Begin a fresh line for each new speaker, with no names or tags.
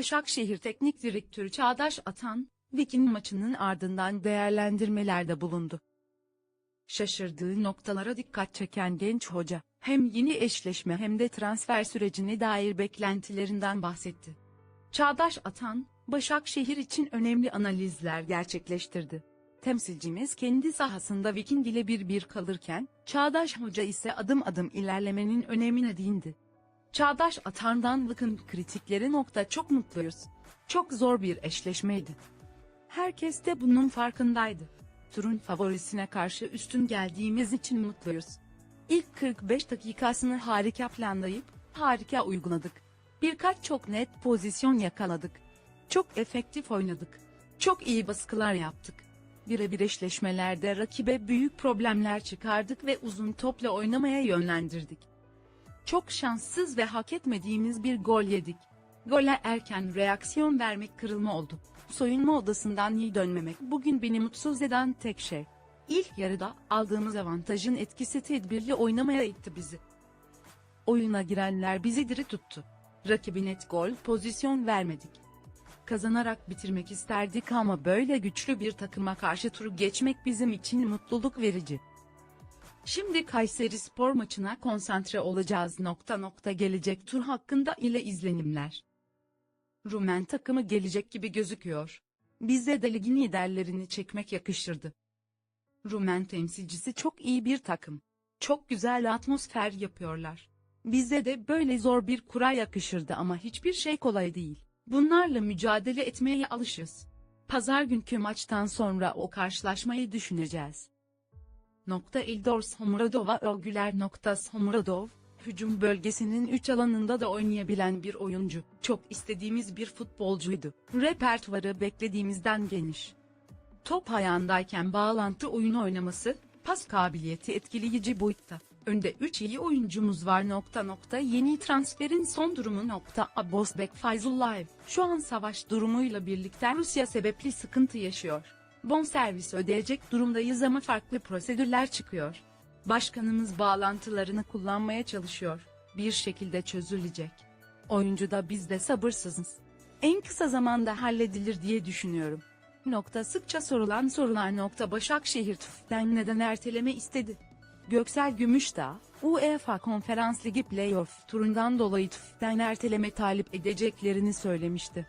Başakşehir Teknik Direktörü Çağdaş Atan, Viking maçının ardından değerlendirmelerde bulundu. Şaşırdığı noktalara dikkat çeken genç hoca, hem yeni eşleşme hem de transfer sürecine dair beklentilerinden bahsetti. Çağdaş Atan, Başakşehir için önemli analizler gerçekleştirdi. Temsilcimiz kendi sahasında Viking ile bir bir kalırken, Çağdaş Hoca ise adım adım ilerlemenin önemine değindi. Çağdaş Atan'dan bakın kritikleri nokta çok mutluyuz. Çok zor bir eşleşmeydi. Herkes de bunun farkındaydı. Turun favorisine karşı üstün geldiğimiz için mutluyuz. İlk 45 dakikasını harika planlayıp, harika uyguladık. Birkaç çok net pozisyon yakaladık. Çok efektif oynadık. Çok iyi baskılar yaptık. Birebir eşleşmelerde rakibe büyük problemler çıkardık ve uzun topla oynamaya yönlendirdik. Çok şanssız ve hak etmediğimiz bir gol yedik. Gole erken reaksiyon vermek kırılma oldu. Soyunma odasından iyi dönmemek bugün beni mutsuz eden tek şey. İlk yarıda aldığımız avantajın etkisi tedbirli oynamaya itti bizi. Oyuna girenler bizi diri tuttu. Rakibi net gol pozisyon vermedik. Kazanarak bitirmek isterdik ama böyle güçlü bir takıma karşı turu geçmek bizim için mutluluk verici. Şimdi Kayseri Spor maçına konsantre olacağız. Nokta nokta gelecek tur hakkında ile izlenimler. Rumen takımı gelecek gibi gözüküyor. Bize de ligin liderlerini çekmek yakışırdı. Rumen temsilcisi çok iyi bir takım. Çok güzel atmosfer yapıyorlar. Bize de böyle zor bir kura yakışırdı ama hiçbir şey kolay değil. Bunlarla mücadele etmeye alışız. Pazar günkü maçtan sonra o karşılaşmayı düşüneceğiz. Nokta Ildor Somuradova Örgüler nokta Somuradov, hücum bölgesinin 3 alanında da oynayabilen bir oyuncu. Çok istediğimiz bir futbolcuydu. Repertuarı beklediğimizden geniş. Top ayağındayken bağlantı oyunu oynaması, pas kabiliyeti etkileyici boyutta. Önde 3 iyi oyuncumuz var nokta nokta yeni transferin son durumu nokta Abosbek Fayzullayev şu an savaş durumuyla birlikte Rusya sebepli sıkıntı yaşıyor. Bonservis ödeyecek durumdayız ama farklı prosedürler çıkıyor. Başkanımız bağlantılarını kullanmaya çalışıyor. Bir şekilde çözülecek. Oyuncu da biz de sabırsızız. En kısa zamanda halledilir diye düşünüyorum. Nokta sıkça sorulan sorular nokta Başakşehir TÜF'ten neden erteleme istedi? Göksel Gümüşdağ, UEFA Konferans Ligi Playoff turundan dolayı TÜF'ten erteleme talip edeceklerini söylemişti.